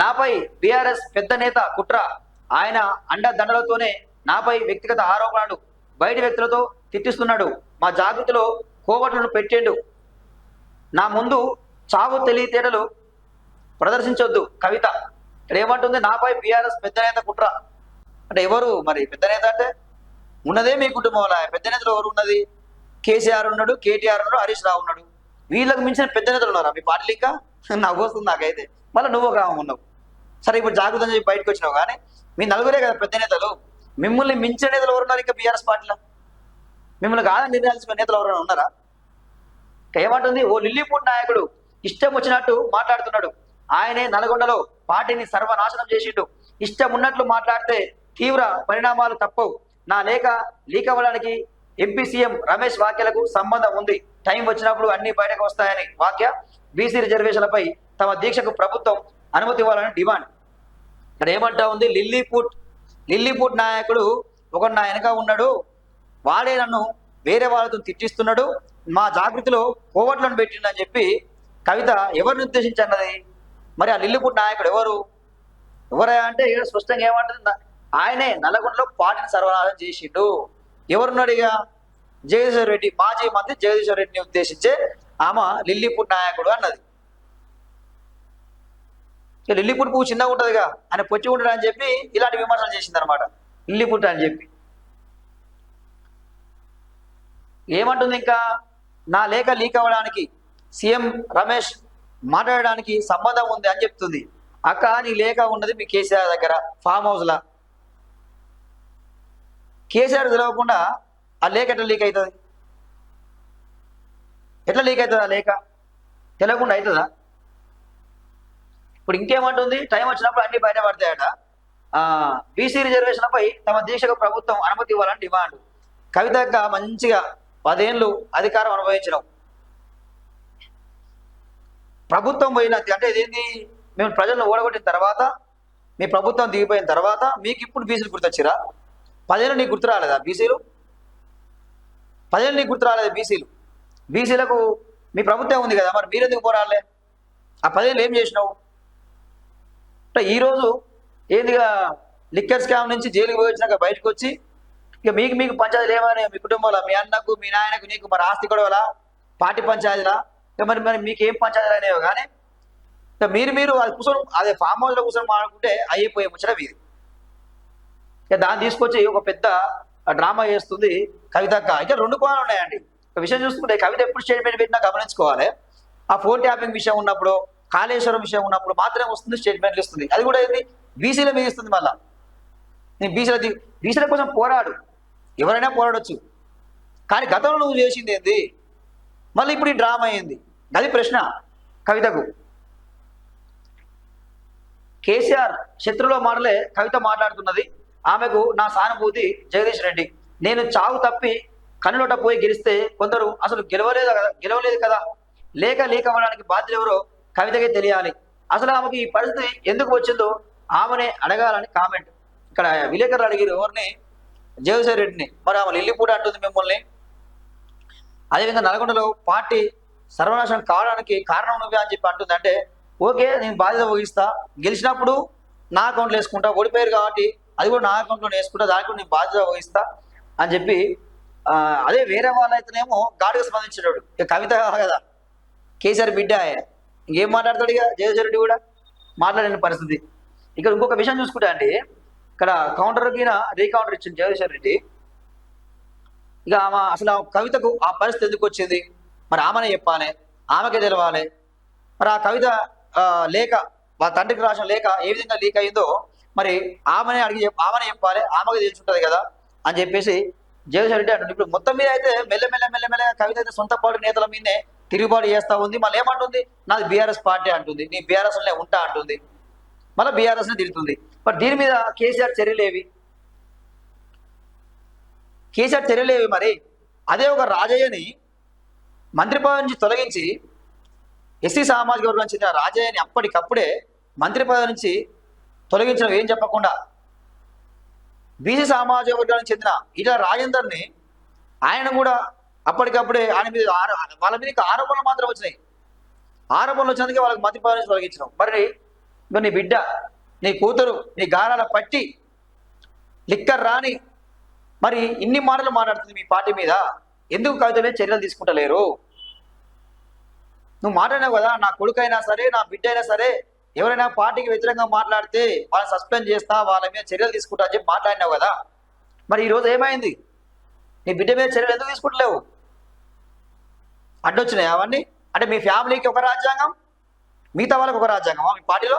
నాపై బీఆర్ఎస్ పెద్ద నేత కుట్ర. ఆయన అండదండలతోనే నాపై వ్యక్తిగత ఆరోపణలు బయటి వ్యక్తులతో తిట్టిస్తున్నాడు. మా జాగృతిలో కోవట్లను పెట్టేండు. నా ముందు చావు తెలివితేటలు ప్రదర్శించొద్దు కవిత. ఇక్కడ ఏమంటుంది నాపై బీఆర్ఎస్ పెద్ద నేత కుట్ర. అంటే ఎవరు మరి పెద్ద నేత అంటే? ఉన్నదే మీ కుటుంబంలో పెద్ద నేతలు ఎవరు ఉన్నది? కేసీఆర్ ఉన్నాడు కేటీఆర్ ఉన్నాడు హరీష్ రావు ఉన్నాడు. వీళ్ళకు మించిన పెద్ద నేతలు ఉన్నారా? మీ పార్టీలు ఇంకా నాకు వస్తుంది నాకైతే. మళ్ళీ నువ్వు ఒక ఉన్నావు. సరే ఇప్పుడు జాగ్రత్త చెప్పి బయటకు వచ్చినావు కానీ మీ నలుగురే కదా పెద్ద నేతలు. మిమ్మల్ని మించిన నేతలు ఎవరున్నారు ఇంకా బీఆర్ఎస్ పార్టీలో? మిమ్మల్ని కాదని నిర్ణయించుకునే నేతలు ఎవరైనా ఉన్నారా? ఏమంటుంది? ఓ లిల్లీపూట్ నాయకుడు ఇష్టం వచ్చినట్టు మాట్లాడుతున్నాడు. ఆయనే నల్గొండలో పార్టీని సర్వనాశనం చేసిండు. ఇష్టం ఉన్నట్లు మాట్లాడితే తీవ్ర పరిణామాలు తప్పవు. నా లేఖ లీక్ అవ్వడానికి ఎంపీ సీఎం రమేష్ వాక్యలకు సంబంధం ఉంది. టైం వచ్చినప్పుడు అన్ని బయటకు వస్తాయని వాక్య బీసీ రిజర్వేషన్లపై తమ దీక్షకు ప్రభుత్వం అనుమతి ఇవ్వాలని డిమాండ్. ఇక్కడ ఏమంటా ఉంది? లిల్లీపూట్ లిల్లీపూట్ నాయకుడు ఒక నా వెనక ఉన్నాడు. వాడే నన్ను వేరే వాళ్ళతో తిట్టిస్తున్నాడు. మా జాగృతిలో కోవట్లను పెట్టిండని చెప్పి కవిత ఎవరిని ఉద్దేశించి అన్నది మరి ఆ లిల్లీపూట్ నాయకుడు ఎవరు? ఎవరా అంటే ఇక్కడ స్పష్టంగా ఏమంటుంది? ఆయనే నల్లగొండలో పార్టీని సర్వనాశనం చేసిండు. ఎవరున్నాడు ఇక జగదీశ్వర రెడ్డి. మాజీ మంత్రి జగదీశ్వర రెడ్డిని ఉద్దేశించే ఆమె లిల్లీపూట్ నాయకుడు అన్నది. లిల్లీపుట్ పువ్వు చిన్నగా ఉంటుందిగా ఆయన పొచ్చి ఉండడం అని చెప్పి ఇలాంటి విమర్శలు చేసింది అనమాట లిల్లీపుట్ అని చెప్పి. ఏమంటుంది ఇంకా? నా లేఖ లీక్ అవ్వడానికి సీఎం రమేష్ మాట్లాడడానికి సంబంధం ఉంది అని చెప్తుంది. అక్క నీ లేఖ ఉన్నది మీ కేసీఆర్ దగ్గర ఫామ్ హౌస్లా. కేసీఆర్ తెలవకుండా ఆ లేఖ ఎట్లా లీక్ అవుతుంది? ఎట్లా లీక్ అవుతుంది ఆ లేఖ? తెలియకుండా అవుతుందా? ఇప్పుడు ఇంకేమంటుంది? టైం వచ్చినప్పుడు అన్ని బయటపడతాయట బీసీ రిజర్వేషన్లపై తమ దీక్షకు ప్రభుత్వం అనుమతి ఇవ్వాలని డిమాండ్. కవితగా మంచిగా పదేళ్ళు అధికారం అనుభవించడం. ప్రభుత్వం పోయిన అంటే ఇదేంటి మేము ప్రజలను ఓడగొట్టిన తర్వాత మీ ప్రభుత్వం దిగిపోయిన తర్వాత మీకు ఇప్పుడు బీసీలు గుర్తొచ్చిరా? పదేళ్ళు నీకు గుర్తు రాలేదా బీసీలు పదేళ్ళు నీకు గుర్తు రాలేదు బీసీలు బీసీలకు మీ ప్రభుత్వం ఉంది కదా మరి మీరెందుకు పోరాడలే? ఆ పదేళ్ళు ఏం చేసినావు? ఈరోజు ఏందిగా లిక్కర్ స్కామ్ నుంచి జైలుకి పోయి వచ్చినాక బయటకు వచ్చి ఇక మీకు మీకు పంచాయతీలు ఏమని మీ కుటుంబంలో మీ అన్నకు మీ నాయనకు నీకు మరి ఆస్తి గొడవలా? పార్టీ పంచాయతీలా? ఇక మరి మరి మీకు ఏం పంచాయతీలు అనేవి కానీ ఇక మీరు మీరు అది కూర్చొని అదే ఫామ్ హౌస్లో కూర్చొని మాట్లాడుకుంటే అయిపోయే ముచ్చట మీది. ఇక దాన్ని తీసుకొచ్చి ఒక పెద్ద డ్రామా చేస్తుంది కవితక్క ఇక రెండు కోణాలు ఉన్నాయండి. ఒక విషయం చూసుకుంటే కవిత ఎప్పుడు స్టేట్మెంట్ పెట్టినా గమనించుకోవాలి. ఆ ఫోన్ ట్యాపింగ్ విషయం ఉన్నప్పుడు కాళేశ్వరం విషయం ఉన్నప్పుడు మాత్రమే వస్తుంది స్టేట్మెంట్లు ఇస్తుంది. అది కూడా ఏంది? బీసీల మీద ఇస్తుంది మళ్ళా. నేను బీసీల బీసీల కోసం పోరాడు. ఎవరైనా పోరాడొచ్చు. కానీ గతంలో నువ్వు చేసింది ఏంది? మళ్ళీ ఇప్పుడు ఈ డ్రామా అయింది అది ప్రశ్న కవితకు. కేసీఆర్ శత్రులో మాటలే కవిత మాట్లాడుతున్నది. ఆమెకు నా సానుభూతి జగదీష్ రెడ్డి. నేను చావు తప్పి కన్నులోట పోయి గెలిస్తే కొందరు అసలు గెలవలేదు కదా? గెలవలేదు కదా? లేక లేక అవ్వడానికి బాధ్యులు ఎవరో కవితకే తెలియాలి. అసలు ఆమెకి ఈ పరిస్థితి ఎందుకు వచ్చిందో ఆమెనే అడగాలని కామెంట్. ఇక్కడ విలేకరులు అడిగారు ఎవరిని? జగదీశ్వర్ రెడ్డిని. మరి ఆమె లిల్లిపూడి అంటుంది మిమ్మల్ని. అదేవిధంగా నల్గొండలో పార్టీ సర్వనాశనం కావడానికి కారణం నువ్వే అని చెప్పి అంటుంది. అంటే ఓకే నేను బాధ్యత వహిస్తా. గెలిచినప్పుడు నా అకౌంట్లో వేసుకుంటా. ఓడిపోయారు కాబట్టి అది కూడా నా అకౌంట్లో వేసుకుంటా. దానికి కూడా నేను బాధ్యత వహిస్తా అని చెప్పి అదే వేరే వాళ్ళైతేనేమో గాడిగా స్పందించాడు ఇక కవిత కదా. కేసీఆర్ బిడ్డ ఆయన. ఇంకేం మాట్లాడతాడు ఇక జగదీశ్వర్ రెడ్డి కూడా? మాట్లాడిన పరిస్థితి. ఇక్కడ ఇంకొక విషయం చూసుకుంటా అండి. ఇక్కడ కౌంటర్కి రీకౌంటర్ ఇచ్చింది జగదీశ్వర్ రెడ్డి. ఇక ఆమె అసలు ఆ కవితకు ఆ పరిస్థితి ఎందుకు వచ్చింది? మరి ఆమెనే చెప్పాలి ఆమెకే తెలవాలి. మరి ఆ కవిత లేఖ వాళ్ళ తండ్రికి రాసిన లేఖ ఏ విధంగా లీక్ అయిందో మరి ఆమెనే అడిగి ఆమెనే చెప్పాలి ఆమెకు తెలుసుంటుంది కదా అని చెప్పేసి జగదీశ్వర్ రెడ్డి అంటుంది ఇప్పుడు మొత్తం మీద అయితే మెల్లమెల్ల మెల్లమెల్లగా కవిత అయితే సొంత పాటు నేతల మీదనే తిరుగుబాటు చేస్తూ ఉంది. మళ్ళీ ఏమంటుంది? నాది బీఆర్ఎస్ పార్టీ అంటుంది. నీ బీఆర్ఎస్లోనే ఉంటా అంటుంది. మళ్ళీ బీఆర్ఎస్నే తిరుగుతుంది మరి దీని మీద కేసీఆర్ చర్యలేవి కేసీఆర్ చర్యలేవి మరి? అదే ఒక రాజయ్యని మంత్రి పదవి నుంచి తొలగించి ఎస్సీ సామాజిక వర్గం చెందిన రాజయ్యని అప్పటికప్పుడే మంత్రి పదవి నుంచి తొలగించడం ఏం చెప్పకుండా బీసీ సామాజిక వర్గానికి చెందిన ఇలా రాజేందర్ని ఆయన కూడా అప్పటికప్పుడే ఆయన మీద వాళ్ళ మీద ఆరోపణలు మాత్రం వచ్చినాయి. ఆరోపణలు వచ్చినందుకే వాళ్ళకి మతి పాలించి వాళ్ళకి తొలగించడం మరి నీ బిడ్డ నీ కూతురు నీ గారాల పట్టి లిక్కర్ రాని మరి ఇన్ని మాటలు మాట్లాడుతుంది మీ పార్టీ మీద. ఎందుకు కవిత మీద చర్యలు తీసుకుంటలేరు? నువ్వు మాట్లాడినావు కదా నా కొడుకైనా సరే నా బిడ్డ అయినా సరే ఎవరైనా పార్టీకి వ్యతిరేకంగా మాట్లాడితే వాళ్ళని సస్పెండ్ చేస్తా వాళ్ళ మీద చర్యలు తీసుకుంటా అని చెప్పి మాట్లాడినావు కదా. మరి ఈరోజు ఏమైంది? నీ బిడ్డ మీద చర్యలు ఎందుకు తీసుకుంటలేవు? అడ్డొచ్చినాయి అవన్నీ? అంటే మీ ఫ్యామిలీకి ఒక రాజ్యాంగం మిగతా వాళ్ళకి ఒక రాజ్యాంగం మీ పార్టీలో?